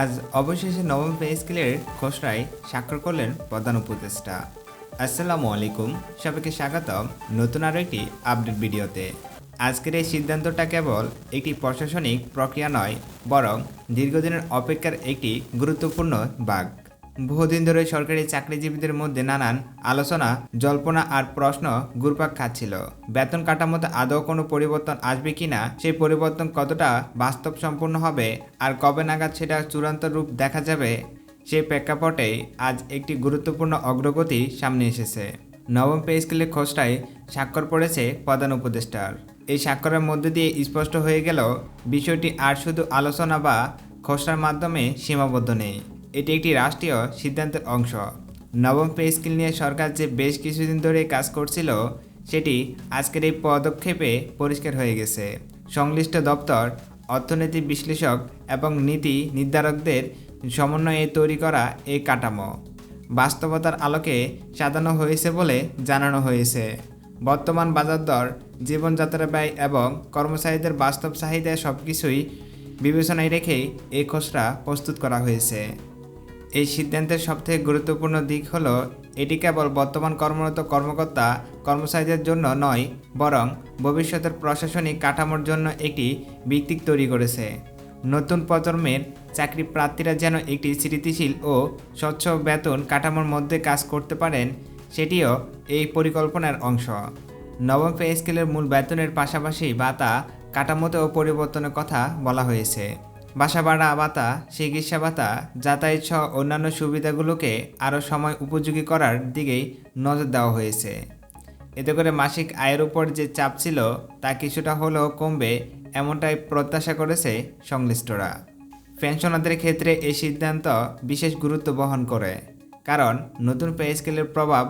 আজ অবশেষে নবম পে স্কেলের খসড়ায় স্বাক্ষর করলেন প্রধান উপদেষ্টা। আসসালামু আলাইকুম, সবাইকে স্বাগত নতুন আরও একটি আপডেট ভিডিওতে। আজকের এই সিদ্ধান্তটা কেবল একটি প্রশাসনিক প্রক্রিয়া নয়, বরং দীর্ঘদিনের অপেক্ষার একটি গুরুত্বপূর্ণ বাঘ বহুদিন ধরে সরকারি চাকরিজীবীদের মধ্যে নানান আলোচনা, জল্পনা আর প্রশ্ন ঘুরপাক খাচ্ছিল। বেতন কাঠামোতে আদৌ কোনো পরিবর্তন আসবে কিনা, সেই পরিবর্তন কতটা বাস্তব সম্পূর্ণ হবে আর কবে নাগাদ সেটা চূড়ান্ত রূপ দেখা যাবে সেই প্রেক্ষাপটে আজ একটি গুরুত্বপূর্ণ অগ্রগতি সামনে এসেছে। নবম পে স্কেলের খসড়ায় স্বাক্ষর পড়েছে প্রধান উপদেষ্টার। এই স্বাক্ষরের মধ্যে দিয়ে স্পষ্ট হয়ে গেল, বিষয়টি আর শুধু আলোচনা বা খসড়ার মাধ্যমে সীমাবদ্ধ নেই। এটি একটি রাষ্ট্রীয় সিদ্ধান্তের অংশ। নবম পে স্কেল নিয়ে সরকার যে বেশ কিছুদিন ধরে কাজ করছিল, সেটি আজকের এই পদক্ষেপে পরিষ্কার হয়ে গেছে। সংশ্লিষ্ট দপ্তর, অর্থনীতি বিশ্লেষক এবং নীতি নির্ধারকদের সমন্বয়ে তৈরি করা এই কাঠামো বাস্তবতার আলোকে সাজানো হয়েছে বলে জানানো হয়েছে। বর্তমান বাজার দর জীবনযাত্রা ব্যয় এবং কর্মচারীদের বাস্তব চাহিদা সব কিছুই বিবেচনায় রেখেই এই খসড়া প্রস্তুত করা হয়েছে। এই সিদ্ধান্তের সবথেকে গুরুত্বপূর্ণ দিক হলো, এটি কেবল বর্তমান কর্মরত কর্মকর্তা কর্মচারীদের জন্য নয়, বরং ভবিষ্যতের প্রশাসনিক কাঠামোর জন্য একটি ভিত্তিক তৈরি করেছে। নতুন প্রজন্মের চাকরি প্রার্থীরা যেন একটি স্মৃতিশীল ও স্বচ্ছ বেতন কাঠামোর মধ্যে কাজ করতে পারেন, সেটিও এই পরিকল্পনার অংশ। নবম পে স্কেলের মূল বেতনের পাশাপাশি ভাতা কাঠামোতেও পরিবর্তনের কথা বলা হয়েছে। বাসা ভাড়া, ভাতা, চিকিৎসা ভাতা, যাতায়াত সহ অন্যান্য সুবিধাগুলোকে আরও সময় উপযোগী করার দিকেই নজর দেওয়া হয়েছে। এতে করে মাসিক আয়ের উপর যে চাপ ছিল তা কিছুটা হলেও কমবে এমনটাই প্রত্যাশা করেছে সংশ্লিষ্টরা। পেনশনারদের ক্ষেত্রে এই সিদ্ধান্ত বিশেষ গুরুত্ব বহন করে, কারণ নতুন পে স্কেলের প্রভাব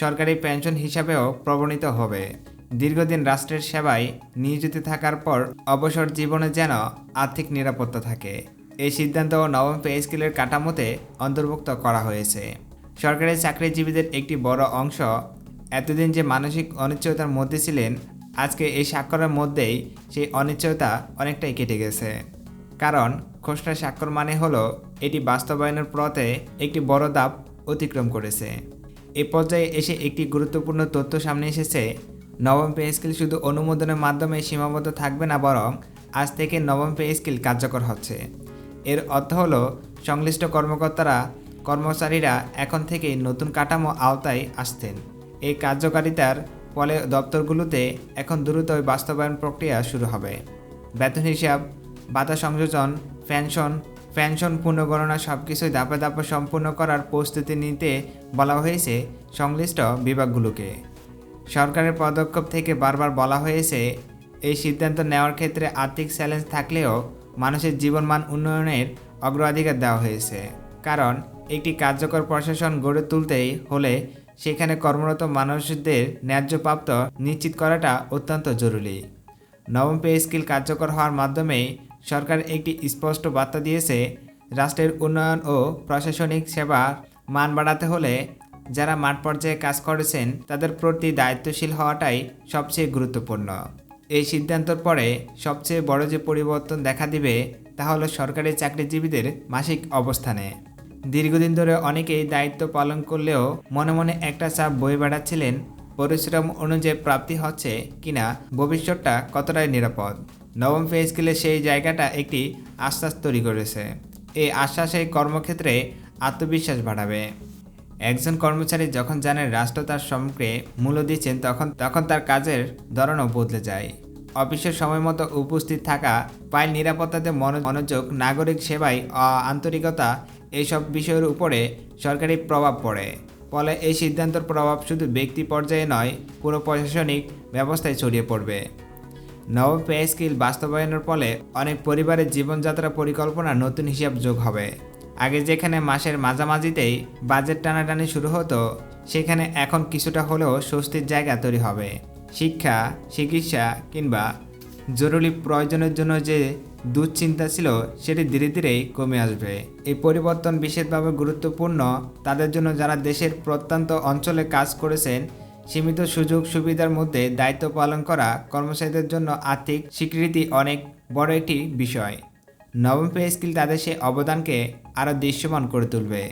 সরকারি পেনশন হিসাবেও প্রবণিত হবে। দীর্ঘদিন রাষ্ট্রের সেবায় নিয়োজিত থাকার পর অবসর জীবনে যেন আর্থিক নিরাপত্তা থাকে। এই সিদ্ধান্ত নবম পে স্কেলের কাঠামোতে অন্তর্ভুক্ত করা হয়েছে। সরকারি চাকরিজীবীদের একটি বড় অংশ এতদিন যে মানসিক অনিশ্চয়তার মধ্যে ছিলেন, আজকে এই স্বাক্ষরের মধ্যেই সেই অনিশ্চয়তা অনেকটাই কেটে গেছে। কারণ খসড়া স্বাক্ষর মানে হলো এটি বাস্তবায়নের পথে একটি বড় ধাপ অতিক্রম করেছে। এ পর্যায়ে এসে একটি গুরুত্বপূর্ণ তথ্য সামনে এসেছে নবম পে স্কেল শুধু অনুমোদনের মাধ্যমে সীমাবদ্ধ থাকবে না, বরং আজ থেকে নবম পে স্কেল কার্যকর হচ্ছে। এর অর্থ হলো, সংশ্লিষ্ট কর্মকর্তারা, কর্মচারীরা এখন থেকেই নতুন কাঠামো আওতায় আসতেন এই কার্যকারিতার ফলে দপ্তরগুলোতে এখন দ্রুত বাস্তবায়ন প্রক্রিয়া শুরু হবে। বেতন হিসাব বাধা সংযোজন, পেনশন পেনশন পুনর্গণনা সব কিছুই ধাপে ধাপে সম্পূর্ণ করার প্রস্তুতি নিতে বলা হয়েছে সংশ্লিষ্ট বিভাগগুলোকে। সরকারের পদক্ষেপ থেকে বারবার বলা হয়েছে, এই সিদ্ধান্ত নেওয়ার ক্ষেত্রে আর্থিক চ্যালেঞ্জ থাকলেও মানুষের জীবনমান উন্নয়নের অগ্রাধিকার দেওয়া হয়েছে। কারণ, একটি কার্যকর প্রশাসন গড়ে তুলতেই হলে সেখানে কর্মরত মানুষদের ন্যায্য প্রাপ্ত নিশ্চিত করাটা অত্যন্ত জরুরি। নবম পে স্কিল কার্যকর হওয়ার মাধ্যমে সরকার একটি স্পষ্ট বার্তা দিয়েছে, রাষ্ট্রের উন্নয়ন ও প্রশাসনিক সেবার মান বাড়াতে হলে যারা মাঠ পর্যায়ে কাজ করেছেন, তাদের প্রতি দায়িত্বশীল হওয়াটাই সবচেয়ে গুরুত্বপূর্ণ। এই সিদ্ধান্তর পরে সবচেয়ে বড় যে পরিবর্তন দেখা দিবে, তা হলো সরকারি চাকরিজীবীদের মাসিক অবস্থানে। দীর্ঘদিন ধরে অনেকেই দায়িত্ব পালন করলেও মনে মনে একটা চাপ বয়ে বেড়াচ্ছিলেন, পরিশ্রম অনুযায়ী প্রাপ্তি হচ্ছে কিনা ভবিষ্যৎটা কতটাই নিরাপদ। নবম পে স্কেলে সেই জায়গাটা একটি আশ্বাস তৈরি করেছে। এই আশ্বাস এই কর্মক্ষেত্রে আত্মবিশ্বাস বাড়াবে। একজন কর্মচারী যখন জানেন রাষ্ট্র তার সম্মুখে মূল্য দিচ্ছেন, তখন তখন তার কাজের ধরনও বদলে যায়। অফিসের সময় মতো উপস্থিত থাকা, পায়ের নিরাপত্তাতে মনোযোগ, নাগরিক সেবায় আন্তরিকতা এইসব বিষয়ের উপরে সরকারি প্রভাব পড়ে। ফলে এই সিদ্ধান্তের প্রভাব শুধু ব্যক্তি পর্যায়ে নয়, পুরো প্রশাসনিক ব্যবস্থায় ছড়িয়ে পড়বে। নবম পে স্কিল বাস্তবায়নের ফলে অনেক পরিবারের জীবনযাত্রা পরিকল্পনা নতুন হিসাব যোগ হবে। আগে যেখানে মাসের মাঝামাঝিতেই বাজেট টানাটানি শুরু হতো, সেখানে এখন কিছুটা হলেও স্বস্তির জায়গা তৈরি হবে। শিক্ষা, চিকিৎসা কিংবা জরুরি প্রয়োজনের জন্য যে দুশ্চিন্তা ছিল, সেটি ধীরে ধীরেই কমে আসবে। এই পরিবর্তন বিশেষভাবে গুরুত্বপূর্ণ। তাদের জন্য যারা দেশের প্রত্যন্ত অঞ্চলে কাজ করেছেন, সীমিত সুযোগ সুবিধার মধ্যে দায়িত্ব পালন করা কর্মচারীদের জন্য আর্থিক স্বীকৃতি অনেক বড় একটি বিষয়। নবম পে স্কিল তাদের সেই অবদানকে আরও দৃশ্যমান করে তুলবে।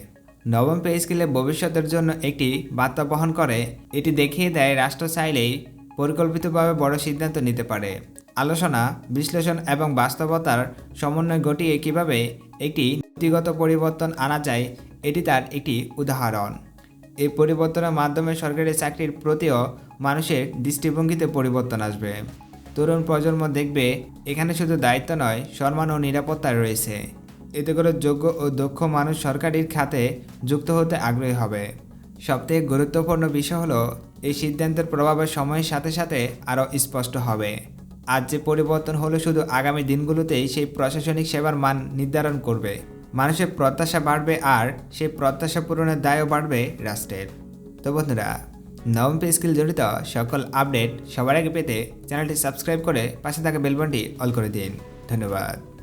নবম পে স্কিলে ভবিষ্যতের জন্য একটি বার্তা বহন করে, এটি দেখিয়ে দেয় রাষ্ট্র চাইলেই পরিকল্পিতভাবে বড় সিদ্ধান্ত নিতে পারে। আলোচনা, বিশ্লেষণ এবং বাস্তবতার সমন্বয় ঘটিয়ে কীভাবে একটি নীতিগত পরিবর্তন আনা যায়, এটি তার একটি উদাহরণ। এই পরিবর্তনের মাধ্যমে সরকারি চাকরির প্রতিও মানুষের দৃষ্টিভঙ্গিতে পরিবর্তন আসবে। তরুণ প্রজন্ম দেখবে এখানে শুধু দায়িত্ব নয়, সম্মান ও নিরাপত্তা রয়েছে। এতে করে যোগ্য ও দক্ষ মানুষ সরকারির খাতে যুক্ত হতে আগ্রহী হবে। সবথেকে গুরুত্বপূর্ণ বিষয় হলো, এই সিদ্ধান্তের প্রভাবের সময়ের সাথে সাথে আরও স্পষ্ট হবে। আজ যে পরিবর্তন হলো শুধু আগামী দিনগুলোতেই, সেই প্রশাসনিক সেবার মান নির্ধারণ করবে। মানুষের প্রত্যাশা বাড়বে আর সেই প্রত্যাশা পূরণের দায়ও বাড়বে রাষ্ট্রের। তো বন্ধুরা নবম পে স্কিল জড়িত সকল আপডেট সবার আগে পেতে চ্যানেলটি সাবস্ক্রাইব করে পাশে থাকা বেলবনটি অল করে দিন। ধন্যবাদ।